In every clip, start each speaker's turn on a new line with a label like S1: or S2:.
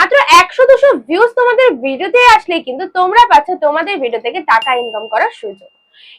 S1: মাত্র একশো দুশো ভিউজ তোমাদের ভিডিওতে আসলে কিন্তু তোমরা পাচ্ছ তোমাদের ভিডিও থেকে টাকা ইনকাম করার সুযোগ।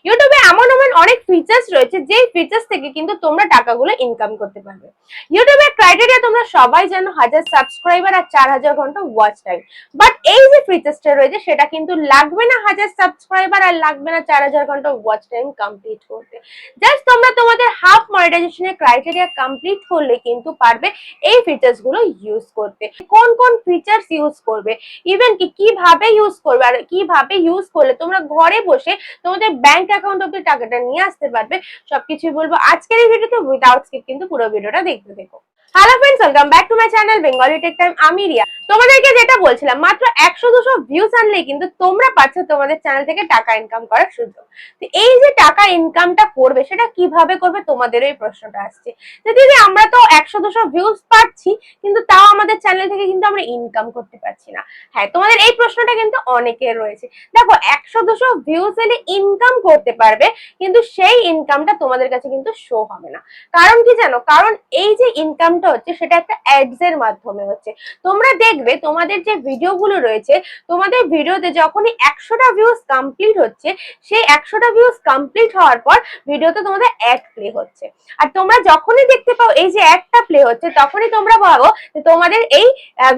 S1: ইউটিউবে এমন এমন অনেক ফিচার্স রয়েছে, যেই ফিচার্স থেকে কিন্তু তোমরা টাকাগুলো ইনকাম করতে পারবে। ইউটিউবের ক্রাইটেরিয়া তোমরা সবাই জানো, হাজার সাবস্ক্রাইবার আর চার হাজার ঘণ্টা ওয়াচ টাইম বাট এই যে ফিচার্সটা রয়েছে, সেটা কিন্তু লাগবে না হাজার সাবস্ক্রাইবার আর লাগবে না চার হাজার ঘণ্টা ওয়াচ টাইম কমপ্লিট করতে। জাস্ট তোমরা তোমাদের হাফ মনিটাইজেশনের ক্রাইটেরিয়া কমপ্লিট করলে কিন্তু পারবে এই ফিচার্সগুলো ইউজ করতে। কোন কোন ফিচার্স ইউজ করবে? ইভেন কি কীভাবে ইউজ করবে? আর কীভাবে ইউজ করলে তোমরা ঘরে বসে তোমাদের ব্যাংক অ্যাকাউন্ট অব্দি টাকাটা নিয়ে আসতে পারবে? সবকিছুই বলব আজকের এই ভিডিওতে উইদাউট স্কিপ কিন্তু পুরো ভিডিওটা দেখতে দেখো hello friends welcome back to my channel Bengali tech time আমি রিয়া। তোমাদেরকে যেটা বলছিলাম, মাত্র একশো দুশো ভিউজ আনলেই কিন্তু তোমরা পাচ্ছ তোমাদের চ্যানেল থেকে টাকা ইনকাম করার সুযোগ। তো এই যে টাকা ইনকামটা করবে, সেটা কীভাবে করবে তোমাদের এই প্রশ্নটা আসছে। দিদি, আমরা তো একশো দুশো ভিউজ পাচ্ছি, কিন্তু তাও আমাদের চ্যানেল থেকে কিন্তু আমরা ইনকাম করতে পারছি না। হ্যাঁ তোমাদের এই প্রশ্নটা কিন্তু অনেকের রয়েছে। দেখো, একশো দুশো ভিউজ এলে ইনকাম করতে পারবে, কিন্তু সেই ইনকামটা তোমাদের কাছে কিন্তু শো হবে না। কারণ কি জানো? কারণ এই যে ইনকামটা হচ্ছে, সেটা একটা অ্যাডস এর মাধ্যমে হচ্ছে। তোমরা দেখবে তোমাদের যে ভিডিওগুলো রয়েছে, তোমাদের ভিডিওতে যখনই একশোটা ভিউজ কমপ্লিট হচ্ছে, সেই একশোটা ভিউজ কমপ্লিট হওয়ার পর ভিডিওতে তোমাদের অ্যাড প্লে হচ্ছে। আর তোমরা যখনই দেখতে পাও এই যে অ্যাডটা প্লে হচ্ছে, তখনই তোমরা ভাবো যে তোমাদের এই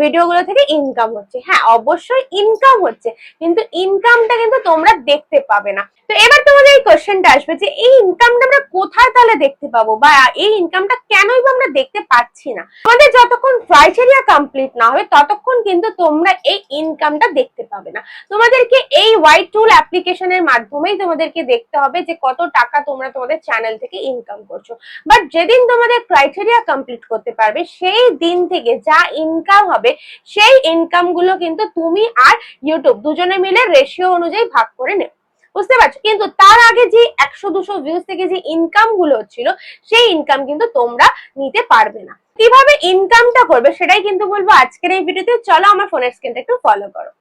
S1: ভিডিওগুলো থেকে ইনকাম হচ্ছে। হ্যাঁ অবশ্যই ইনকাম হচ্ছে, কিন্তু ইনকামটা কিন্তু তোমরা দেখতে পাবে না। তো এবার তোমাদের এই কোশ্চেনটা আসবে যে এই ইনকামটা আমরা কোথায় তাহলে দেখতে পাবো? বা এই ইনকামটা কেনই বা আমরা দেখতে পাচ্ছি না? তোমাদের যতক্ষণ ক্রাইটেরিয়া কমপ্লিট না হবে ততক্ষণ কিন্তু তোমরা এই ইনকামটা দেখতে পাবে না। তোমাদেরকে এই হোয়াইট টুল অ্যাপ্লিকেশনের মাধ্যমেই তোমাদেরকে দেখতে হবে যে কত টাকা তোমরা তোমাদের চ্যানেল থেকে ইনকাম করছ। বাট যেদিন তোমাদের ক্রাইটেরিয়া কমপ্লিট করতে পারবে, সেই দিন থেকে যা ইনকাম হবে, সেই ইনকামগুলো কিন্তু তুমি আর ইউটিউব দুজনে মিলে রেশিও অনুযায়ী ভাগ করে নেবে। বুঝতে পারছ? কিন্তু তার আগে যে একশো, দুশো ভিউজ থেকে যে ইনকামগুলো হচ্ছিল, সেই ইনকাম কিন্তু তোমরা নিতে পারবে না। কীভাবে ইনকামটা করবে সেটাই কিন্তু বলব আজকের এই ভিডিওতে চলো আমার ফোনের স্ক্রিনটা একটু ফলো করো।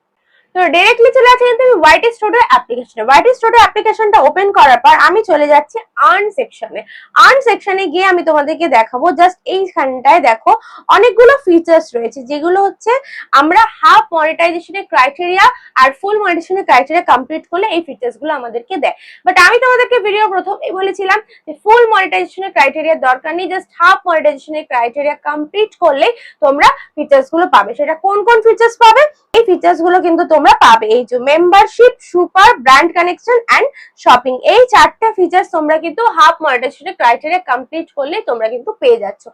S1: তো ডাইরেক্টলি চলে আসছে কিন্তু আমি হোয়াইট স্টুডিও অ্যাপ্লিকেশনে হোয়াইট স্টুডিও অ্যাপ্লিকেশনটা ওপেন করার পর আমি চলে যাচ্ছি আর্ন সেকশনে আর্ন সেকশনে গিয়ে আমি তোমাদেরকে দেখাবো জাস্ট এইখানটায় দেখো অনেকগুলো ফিচার্স রয়েছে, যেগুলো হচ্ছে আমরা হাফ মনিটাইজেশনের ক্রাইটেরিয়া আর ফুল মনিটাইজেশনের ক্রাইটেরিয়া কমপ্লিট করলে এই ফিচার্সগুলো আমাদেরকে দেয়। বাট আমি তোমাদেরকে ভিডিও প্রথমেই বলেছিলাম যে ফুল মনিটাইজেশনের ক্রাইটেরিয়া দরকার নেই জাস্ট হাফ মনিটাইজেশনের ক্রাইটেরিয়া কমপ্লিট করলে তোমরা ফিচার্সগুলো পাবে। সেটা কোন কোন ফিচার্স পাবে? এই ফিচার্সগুলো কিন্তু তোমরা পাবে। এই যে membership super brand connection and shopping এই চারটে ফিচার্স তোমরা কিন্তু হাফ মনিটাইজেশনের ক্রাইটেরিয়া কমপ্লিট করলে তোমরা কিন্তু পেয়ে যাচ্ছ।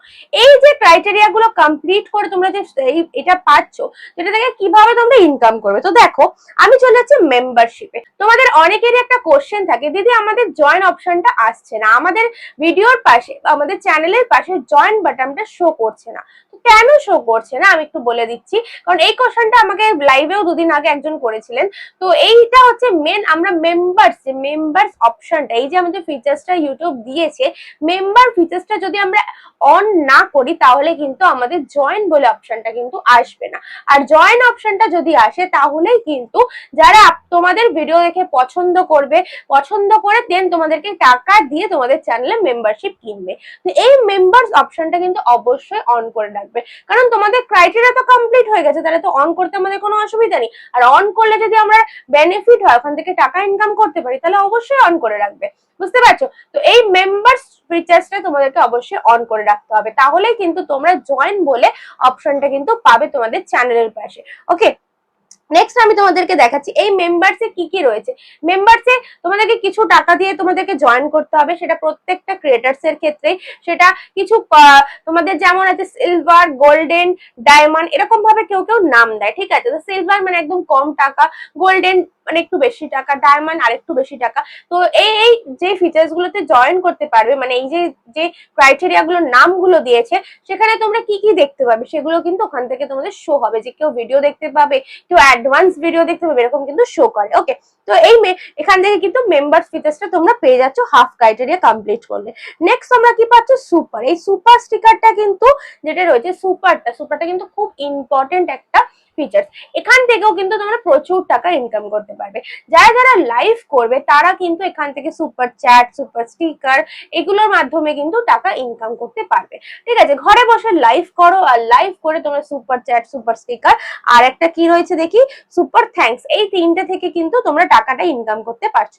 S1: এই যে ক্রাইটেরিয়া গুলো কমপ্লিট করে তোমরা যে এটা পাচ্ছ যেটা থেকে কীভাবে তোমরা ইনকাম করবে? তো দেখো, আমি চলে যাচ্ছি মেম্বারশিপে তোমাদের অনেকেরই একটা কোশ্চেন থাকে, দিদি, আমাদের জয়েন অপশনটা আসছে না। আমাদের ভিডিওর পাশে, আমাদের চ্যানেলের পাশে জয়েন বাটনটা শো করছে না। কেন শো করছে না? আমি একটু বলে দিচ্ছি। কারণ এই কোশ্চেনটা আমাকে লাইভেও দুদিন আগে একজন করেছিলেন। তো এইটা হচ্ছে মেন আমরা মেম্বার্স মেম্বার্স অপশনটা এই যে আমাদের ফিচার্সটা ইউটিউব দিয়েছে মেম্বার ফিচার্সটা যদি আমরা অন না করি, তাহলে কিন্তু আমাদের জয়েন বলে অপশনটা কিন্তু আসবে না। আর জয়েন অপশনটা যদি আসে, তাহলেই কিন্তু যারা তোমাদের ভিডিও দেখে পছন্দ করবে, পছন্দ করে দেন তোমাদেরকে টাকা দিয়ে তোমাদের চ্যানেলে মেম্বারশিপ কিনবে। তো এই মেম্বার্স অপশনটা কিন্তু অবশ্যই অন করে রাখবে। কারণ তোমাদের ক্রাইটেরিয়া তো কমপ্লিট হয়ে গেছে, তাহলে তো অন করতে আমাদের কোনো অসুবিধা নেই। আর অন করলে যদি আমরা বেনিফিট হয়, ওখান থেকে টাকা ইনকাম করতে পারি, তাহলে অবশ্যই অন করে রাখবে। বুঝতে পারছ? তো এই মেম্বার্স ফিচার্সটা তোমাদেরকে অবশ্যই অন করে রাখতে হবে। তাহলেই কিন্তু তোমরা জয়েন বলে অপশনটা কিন্তু পাবে তোমাদের চ্যানেলের পাশে। ওকে নেক্সট আমি তোমাদেরকে দেখাচ্ছি, এই মেম্বারসে কি কি রয়েছে? মেম্বারসে তোমাদেরকে কিছু টাকা দিয়ে তোমাদেরকে জয়েন করতে হবে, সেটা প্রত্যেকটা ক্রিয়েটার্স এর ক্ষেত্রে সেটা কিছু তোমাদের যেমন আছে সিলভার গোল্ডেন ডায়মন্ড এরকম ভাবে কেউ কেউ নাম দেয়, ঠিক আছে? তো সিলভার মানে একদম কম টাকা গোল্ডেন মানে একটু বেশি টাকা ডায়মন্ড আর একটু বেশি টাকা। তো এই এই যে ফিচার্স গুলোতে জয়েন করতে পারবে মানে এই যে যে ক্রাইটেরিয়া গুলোর নামগুলো দিয়েছে, সেখানে তোমরা কি কি দেখতে পাবে, সেগুলো কিন্তু ওখান থেকে তোমাদের শো হবে। যে কেউ ভিডিও দেখতে পাবে, কেউ অ্যাডভান্স ভিডিও দেখতে পাবে, এরকম কিন্তু শো করে ওকে তো এই এখান থেকে কিন্তু মেম্বার ফিচার্সটা তোমরা পেয়ে যাচ্ছ হাফ ক্রাইটেরিয়া কমপ্লিট করলে। নেক্সট আমরা কি পাচ্ছ? সুপার এই সুপার স্টিকারটা কিন্তু যেটা রয়েছে সুপারটা সুপারটা কিন্তু খুব ইম্পর্টেন্ট একটা ফিচার্স এখান থেকেও কিন্তু তোমরা প্রচুর টাকা ইনকাম করতে পারবে। যারা যারা লাইভ করবে, তারা কিন্তু এখান থেকে সুপার চ্যাট সুপার স্টিকার এগুলোর মাধ্যমে কিন্তু টাকা ইনকাম করতে পারবে। ঠিক আছে, ঘরে বসে লাইভ করো আর লাইভ করে তোমরা সুপার চ্যাট সুপার স্টিকার আর একটা কি রয়েছে দেখি? সুপার থ্যাঙ্কস এই তিনটে থেকে কিন্তু তোমরা টাকাটা ইনকাম করতে পারছ।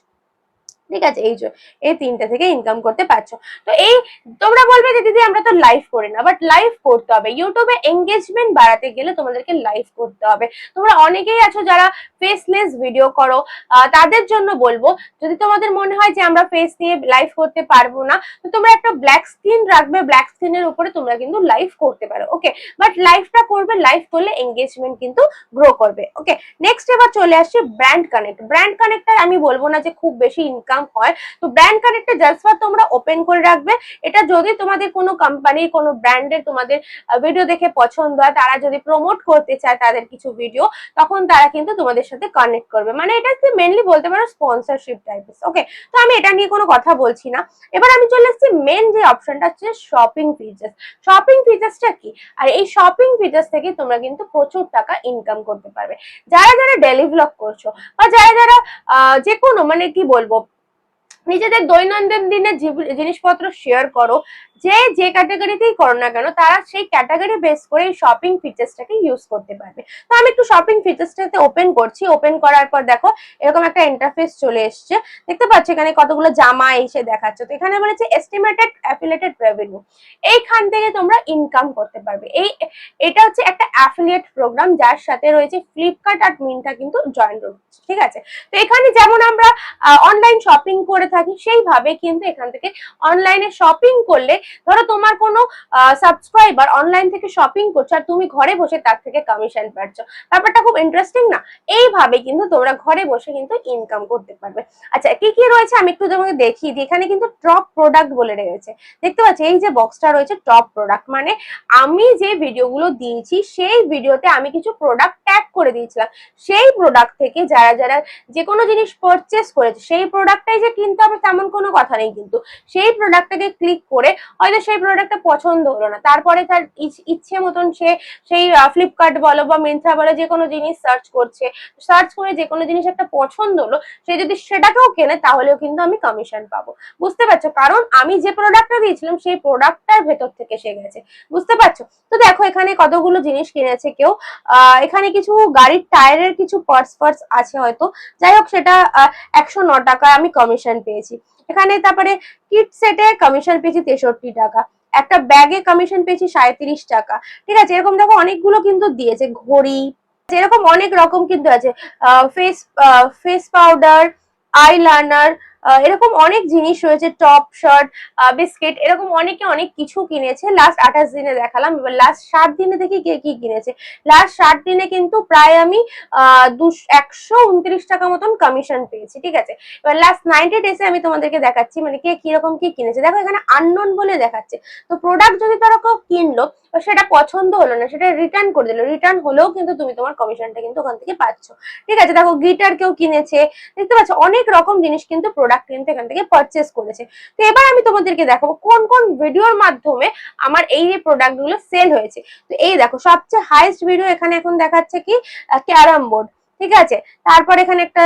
S1: ঠিক আছে? এই এই তিনটে থেকে ইনকাম করতে পারছ। তো এই, তোমরা বলবে যে, দিদি, আমরা তো লাইভ করি না। বাট লাইভ করতে হবে। ইউটিউবে এঙ্গেজমেন্ট বাড়াতে গেলে তোমাদেরকে লাইভ করতে হবে। তোমরা অনেকেই আছো যারা ফেসলেস ভিডিও করো। তাদের জন্য বলব, যদি তোমাদের মনে হয় যে, আমরা ফেস দিয়ে লাইভ করতে পারব না, তো তোমরা একটা ব্ল্যাক স্ক্রিন রাখবে। ব্ল্যাক স্ক্রিনের উপরে তোমরা কিন্তু লাইভ করতে পারো। ওকে বাট লাইভটা করবে লাইভ করলে এঙ্গেজমেন্ট কিন্তু গ্রো করবে। ওকে নেক্সট এবার চলে আসছে ব্র্যান্ড কানেক্ট ব্র্যান্ড কানেক্টার আমি বলব না যে, খুব বেশি ইনকাম হয়, তো ব্র্যান্ড কানেক্টে জাস্ট তোমরা ওপেন করে রাখবে। এটা যদি তোমাদের কোনো কোম্পানির কোনো ব্র্যান্ডের তোমাদের ভিডিও দেখে পছন্দ হয়, তারা যদি প্রমোট করতে চায় তাদের কিছু ভিডিও তখন তারা কিন্তু তোমাদের সাথে কানেক্ট করবে। মানে এটা মেনলি বলতে পারো স্পন্সরশিপ টাইপের ওকে তো আমি এটা নিয়ে কোনো কথা বলছি না। এবার আমি চলে এসেছি মেন যে অপশনটা হচ্ছে শপিং ফিচার্স শপিং ফিচার্সটা কি? আর এই শপিং ফিচার্স থেকে তোমরা কিন্তু প্রচুর টাকা ইনকাম করতে পারবে। যারা যারা ডেলি ব্লগ করছ বা যারা যারা যে কোনো মানে কি বলব নিজেদের দৈনন্দিন জীব- জিনিসপত্র শেয়ার করো। যে যে ক্যাটাগরিতেই করো না কেন, তারা সেই ক্যাটাগরি বেস করে এই শপিং ফিচার্সটাকে ইউজ করতে পারবে। তো আমি একটু শপিং ফিচার্সটাতে ওপেন করছি। ওপেন করার পর দেখো, এরকম একটা ইন্টারফেস চলে এসছে। দেখতে পাচ্ছ এখানে কতগুলো জামা এসে দেখাচ্ছে। তো এখানে বলেছে এস্টিমেটেড অ্যাফিলেটেড রেভিনিউ এইখান থেকে তোমরা ইনকাম করতে পারবে। এই, এটা হচ্ছে একটা অ্যাফিলিয়েট প্রোগ্রাম যার সাথে রয়েছে ফ্লিপকার্ট আর মিন্টা কিন্তু জয়েন রয়েছে। ঠিক আছে? তো এখানে যেমন আমরা অনলাইন শপিং করে থাকি, সেইভাবে কিন্তু এখান থেকে অনলাইনে শপিং করলে ধরো তোমার কোনো সাবস্ক্রাইবার অনলাইন থেকে শপিং করছ আর তুমি ঘরে বসে তার থেকে কমিশন পাচ্ছ। ব্যাপারটা খুব ইন্টারেস্টিং না? এইভাবে কিন্তু তোমরা ঘরে বসে কিন্তু ইনকাম করতে পারবে। আচ্ছা কি কি রয়েছে আমি একটু তোমাকে দেখিয়ে দিই। এখানে কিন্তু টপ প্রোডাক্ট বলে রয়েছে। দেখতে পাচ্ছি, এই যে বক্সটা রয়েছে টপ প্রোডাক্ট মানে আমি যে ভিডিওগুলো দিয়েছি, সেই ভিডিওতে আমি কিছু প্রোডাক্ট ট্যাগ করে দিয়েছিলাম। সেই প্রোডাক্ট থেকে যারা যারা যে কোনো জিনিস পারচেস করেছে, সেই প্রোডাক্টটাই যে কিনতে হবে তেমন কোনো কথা নেই কিন্তু। সেই প্রোডাক্টটাকে ক্লিক করে হয়তো সেই প্রোডাক্টটা পছন্দ হলো না। তারপরে তার ইচ্ছে মতন সে সেই ফ্লিপকার্ট বলো বা মিন্ত্রা বলো যে কোনো জিনিস সার্চ করছে। সার্চ করে যে কোনো জিনিস একটা পছন্দ হলো, সে যদি সেটাকেও কেনে তাহলেও কিন্তু আমি কমিশন পাবো। বুঝতে পারছ? কারণ আমি যে প্রোডাক্টটা দিয়েছিলাম সেই প্রোডাক্টটার ভেতর থেকে সে গেছে। বুঝতে পারছ? তো দেখো এখানে কতগুলো জিনিস কিনেছে কেউ। এখানে কিছু গাড়ির টায়ারের কিছু পার্টস ফার্টস আছে হয়তো। যাই হোক সেটা একশো ন টাকায় আমি কমিশন পেয়েছি। এখানে তারপরে কিট সেটে কমিশন পেয়েছি তেষট্টি টাকা। একটা ব্যাগে কমিশন পেয়েছি সাঁত্রিশ টাকা। ঠিক আছে, এরকম দেখো অনেকগুলো কিন্তু দিয়েছে, ঘড়ি, এরকম অনেক রকম কিন্তু আছে। ফেস ফেস পাউডার আইলাইনার এরকম অনেক জিনিস রয়েছে টপ শার্ট বিস্কিট এরকম অনেকে অনেক কিছু কিনেছে। লাস্ট আঠাশ দিনে দেখালাম, এবার লাস্ট সাত দিনে দেখি কে কি কিনেছে। লাস্ট সাত দিনে কিন্তু প্রায় আমি দুশ- একশো উনত্রিশ টাকা মতন কমিশন পেয়েছি, ঠিক আছে? এবার লাস্ট নাইনটি ডেসে আমি তোমাদেরকে দেখাচ্ছি মানে কে কীরকম কি কিনেছে। দেখো এখানে আননোন বলে দেখাচ্ছে। তো প্রোডাক্ট যদি তারা কেউ কিনলো সেটা পছন্দ হলো না, সেটা রিটার্ন করে দিল রিটার্ন হলেও কিন্তু তুমি তোমার কমিশনটা কিন্তু ওখান থেকে পাচ্ছ। ঠিক আছে? দেখো গিটার কেউ কিনেছে, দেখতে পাচ্ছ? অনেক রকম জিনিস কিন্তু প্রোডাক্ট কিন্তু এখান থেকে পারচেস করেছে। তো এবার আমি তোমাদেরকে দেখাবো কোন কোন ভিডিওর মাধ্যমে আমার এই যে প্রোডাক্টগুলো সেল হয়েছে। তো এই দেখো, সবচেয়ে হাইস্ট ভিডিও এখানে এখন দেখাচ্ছে কি? ক্যারাম বোর্ড, ঠিক আছে? তারপর এখানে একটা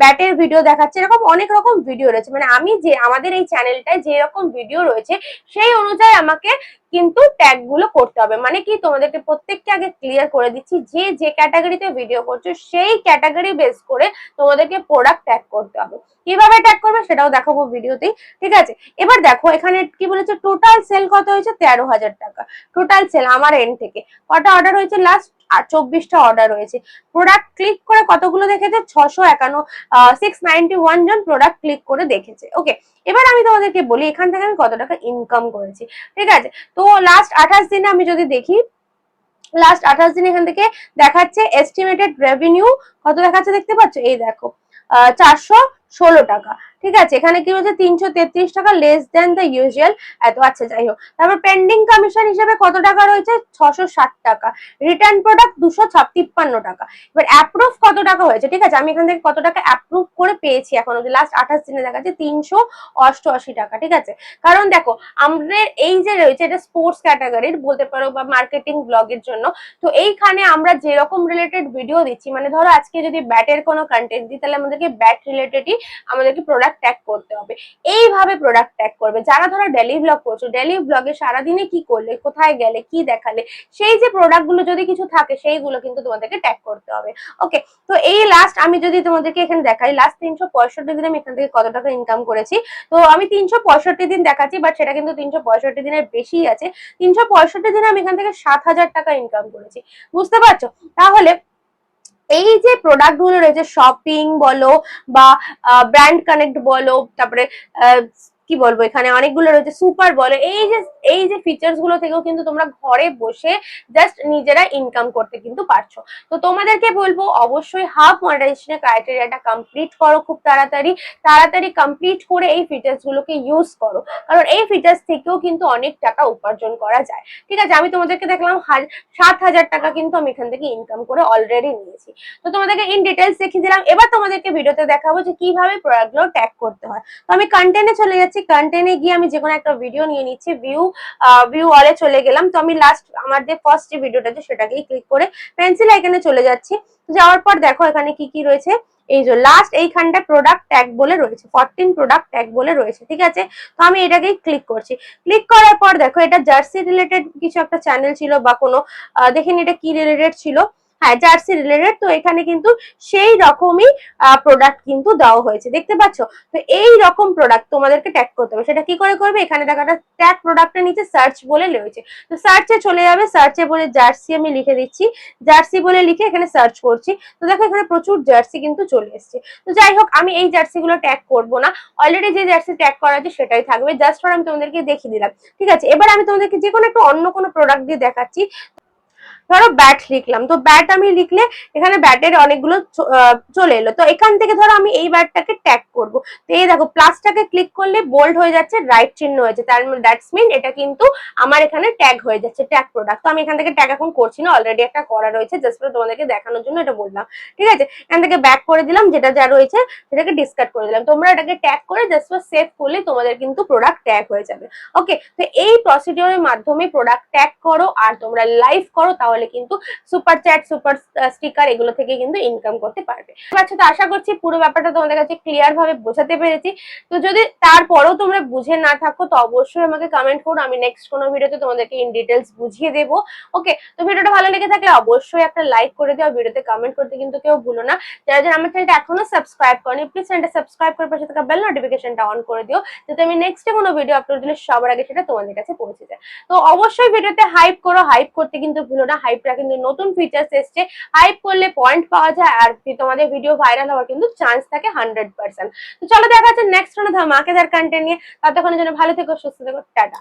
S1: ব্যাটের ভিডিও দেখাচ্ছে। এরকম অনেক রকম ভিডিও রয়েছে। মানে আমি যে, আমাদের এই চ্যানেলটায় যে রকম ভিডিও রয়েছে, সেই অনুযায়ী আমাকে কিন্তু ট্যাগগুলো করতে হবে। মানে কি, তোমাদেরকে প্রত্যেককে আগে ক্লিয়ার করে দিচ্ছি, যে যে ক্যাটাগরিতে ভিডিও করছ, সেই ক্যাটাগরি বেস করে তোমাদেরকে প্রোডাক্ট ট্যাগ করতে হবে। কীভাবে ট্যাগ করবে সেটাও দেখাবো ভিডিওতেই ঠিক আছে? এবার দেখো, এখানে কি বলেছে টোটাল সেল কত হয়েছে? তেরো হাজার টাকা। টোটাল সেল আমার এন্ড থেকে। কটা অর্ডার হয়েছে? লাস্ট আর চব্বিশটা অর্ডার হয়েছে প্রোডাক্ট ক্লিক করে কতগুলো দেখেছে? ছশো একান্ন সিক্স নাইনটি ওয়ান জন প্রোডাক্ট ক্লিক করে দেখেছে। ওকে এবার আমি তোমাদেরকে বলি, এখান থেকে আমি কত টাকা ইনকাম করেছি। ঠিক আছে? তো লাস্ট আঠাশ দিনে আমি যদি দেখি লাস্ট আঠাশ দিন এখান থেকে দেখাচ্ছে এস্টিমেটেড রেভিনিউ কত দেখাচ্ছে দেখতে পাচ্ছ? এই দেখো চারশো ষোলো টাকা। ঠিক আছে? এখানে কি রয়েছে তিনশো তেত্রিশ টাকা লেস দেন দ্য ইউজুয়াল এত আচ্ছা যাই হোক। তারপর পেন্ডিং কমিশন হিসেবে কত টাকা রয়েছে? ছশো ষাট টাকা। রিটার্ন প্রোডাক্ট দুশো ছাপ্পান্ন টাকা। এবার অ্যাপ্রুভ কত টাকা হয়েছে? ঠিক আছে? আমি এখান থেকে কত টাকা অ্যাপ্রুভ করে পেয়েছি এখন লাস্ট আঠাশ দিনে দেখা যাচ্ছে তিনশো অষ্টআশি টাকা। ঠিক আছে? কারণ দেখো, আমাদের এই যে রয়েছে, এটা স্পোর্টস ক্যাটাগরির বলতে পারো বা মার্কেটিং ব্লগের জন্য। তো এইখানে আমরা যেরকম রিলেটেড ভিডিও দিচ্ছি মানে ধরো আজকে যদি ব্যাটের কোনো কন্টেন্ট দিই, তাহলে আমাদেরকে ব্যাট রিলেটেডই আমাদেরকে প্রোডাক্ট ট্যাগ করতে হবে। এইভাবে প্রোডাক্ট ট্যাগ করবে। যারা ধরো ডেলি ব্লগ করছ ডেলি ব্লগে সারাদিনে কি করলে, কোথায় গেলে, কি দেখালে, সেই যে প্রোডাক্টগুলো যদি কিছু থাকে, সেইগুলো কিন্তু তোমাদেরকে ট্যাগ করতে হবে। ওকে তো এই লাস্ট আমি যদি তোমাদেরকে এখানে দেখাই লাস্ট তিনশো পঁয়ষট্টি দিন আমি এখান থেকে কত টাকা ইনকাম করেছি? তো আমি তিনশো পঁয়ষট্টি দিন দেখাচ্ছি বাট সেটা কিন্তু তিনশো পঁয়ষট্টি দিনের বেশি আছে। তিনশো পঁয়ষট্টি দিনে আমি এখান থেকে সাত হাজার টাকা ইনকাম করেছি। বুঝতে পারছ? তাহলে এই যে প্রোডাক্টগুলো রয়েছে শপিং বলো বা ব্র্যান্ড কানেক্ট বলো তারপরে কি বলব, এখানে অনেকগুলো রয়েছে সুপার বলো। এই যে এই যে ফিচার্সগুলো থেকেও কিন্তু তোমরা ঘরে বসে জাস্ট নিজেরা ইনকাম করতে কিন্তু পারছ। তো তোমাদেরকে বলব, অবশ্যই হাফ মনিটাইজেশনের ক্রাইটেরিয়াটা কমপ্লিট করো খুব তাড়াতাড়ি। তাড়াতাড়ি কমপ্লিট করে এই ফিচার্স গুলোকে ইউজ করো। কারণ এই ফিচার্স থেকেও কিন্তু অনেক টাকা উপার্জন করা যায়। ঠিক আছে, আমি তোমাদেরকে দেখলাম সাত হাজার টাকা কিন্তু আমি এখান থেকে ইনকাম করে অলরেডি নিয়েছি। তো তোমাদেরকে ইন ডিটেলস দেখিয়ে দিলাম। এবার তোমাদেরকে ভিডিওতে দেখাবো যে কীভাবে প্রোডাক্টগুলো ট্যাগ করতে হয়। তো আমি কন্টেন্টে চলে যাচ্ছি কন্টেন্টে গিয়ে আমি যে কোনো একটা ভিডিও নিয়ে নিচ্ছি ভিউ ভিউ অলে চলে গেলাম। তো আমি লাস্ট আমার যে ফার্স্ট যে ভিডিওটা আছে সেটাকেই ক্লিক করে পেন্সিল আইকনে চলে যাচ্ছি। যাওয়ার পর দেখো এখানে কি কি রয়েছে? এই যে লাস্ট এইখানটা প্রোডাক্ট ট্যাগ বলে রয়েছে ফরটিন প্রোডাক্ট ট্যাগ বলে রয়েছে, ঠিক আছে? তো আমি এটাকেই ক্লিক করছি। ক্লিক করার পর দেখো এটা জার্সি রিলেটেড কিছু একটা চ্যানেল ছিল বা কোনো দেখিনি এটা কি রিলেটেড ছিল। হ্যাঁ জার্সি রিলেটেড তো এখানে কিন্তু সেই রকমই প্রোডাক্ট কিন্তু দেওয়া হয়েছে। দেখতে পাচ্ছ? তো এই রকম প্রোডাক্ট তোমাদেরকে ট্যাগ করতে হবে। সেটা কি করে করবে? এখানে দেখো একটা ট্যাগ প্রোডাক্টের নিচে সার্চ বলে রয়েছে। তো সার্চে চলে যাবে সার্চে বলে জার্সি আমি লিখে দিচ্ছি। জার্সি বলে লিখে এখানে সার্চ করছি। তো দেখো এখানে প্রচুর জার্সি কিন্তু চলে এসছে। তো যাই হোক, আমি এই জার্সি গুলো ট্যাগ করব না। অলরেডি যে জার্সি ট্যাগ করা আছে, সেটাই থাকবে। জাস্ট ফর আমি তোমাদেরকে দেখিয়ে দিলাম। ঠিক আছে? এবার আমি তোমাদেরকে যে কোনো একটু অন্য কোনো প্রোডাক্ট দিয়ে দেখাচ্ছি। ধরো ব্যাট লিখলাম। তো ব্যাট আমি লিখলে এখানে ব্যাটের অনেকগুলো চলে এলো। তো এখান থেকে ধরো আমি এই ব্যাটটাকে ট্যাগ করব। তো এই দেখো প্লাসটাকে ক্লিক করলে বোল্ড হয়ে যাচ্ছে রাইট চিহ্ন হয়েছে তার দ্যাটস মিন এটা কিন্তু আমার এখানে ট্যাগ হয়ে যাচ্ছে ট্যাগ প্রোডাক্ট তো আমি এখান থেকে ট্যাগ এখন করছি না অলরেডি একটা করা রয়েছে। জাস্ট তোমাদেরকে দেখানোর জন্য এটা বললাম। ঠিক আছে? এখান থেকে ব্যাক করে দিলাম, যেটা যা রয়েছে সেটাকে ডিসকার্ড করে দিলাম। তোমরা এটাকে ট্যাগ করে জাস্ট সেভ করলে তোমাদের কিন্তু প্রোডাক্ট ট্যাগ হয়ে যাবে। ওকে তো এই প্রসিডিওরের মাধ্যমে প্রোডাক্ট ট্যাগ করো, আর তোমরা লাইভ করো তাহলে কিন্তু সুপার চ্যাট সুপার স্টিকার এগুলো থেকে কিন্তু ইনকাম করতে পারবে। আচ্ছা তো আশা করছি পুরো ব্যাপারটা তোমাদের কাছে ক্লিয়ার ভাবে বোঝাতে পেরেছি। তো যদি তারপরেও তোমরা বুঝে না থাকো, তো অবশ্যই আমাকে কমেন্ট করো। আমি নেক্সট কোনো ভিডিওতে তোমাদেরকে ইন ডিটেলস বুঝিয়ে দেবো। ওকে তো ভিডিওটা ভালো লেগে থাকলে অবশ্যই একটা লাইক করে দিও। ভিডিওতে কমেন্ট করতে কিন্তু কেউ ভুলো না। যারা যারা আমার চ্যানেলটা এখনও সাবস্ক্রাইব করনি প্লিজ চ্যানেলটা সাবস্ক্রাইব করে পাশে থাকা বেল নোটিফিকেশনটা অন করে দিও। যাতে আমি নেক্সটে কোনো ভিডিও আপলোড দিলে সবার আগে সেটা তোমাদের কাছে পৌঁছে যায়। তো অবশ্যই ভিডিওতে হাইপ করো। হাইপ করতে কিন্তু ভুলো না। হাইপটা কিন্তু নতুন ফিচার্স এসছে। হাইপ করলে পয়েন্ট পাওয়া যায় আর তোমাদের ভিডিও ভাইরাল হওয়ার কিন্তু চান্স থাকে হান্ড্রেড পার্সেন্ট তো চলো দেখা যাচ্ছে নেক্সট কোনো ধামাকেদার কন্টেন্ট নিয়ে। ততক্ষণের জন্য ভালো থেকো, সুস্থ থেকো, টাটা।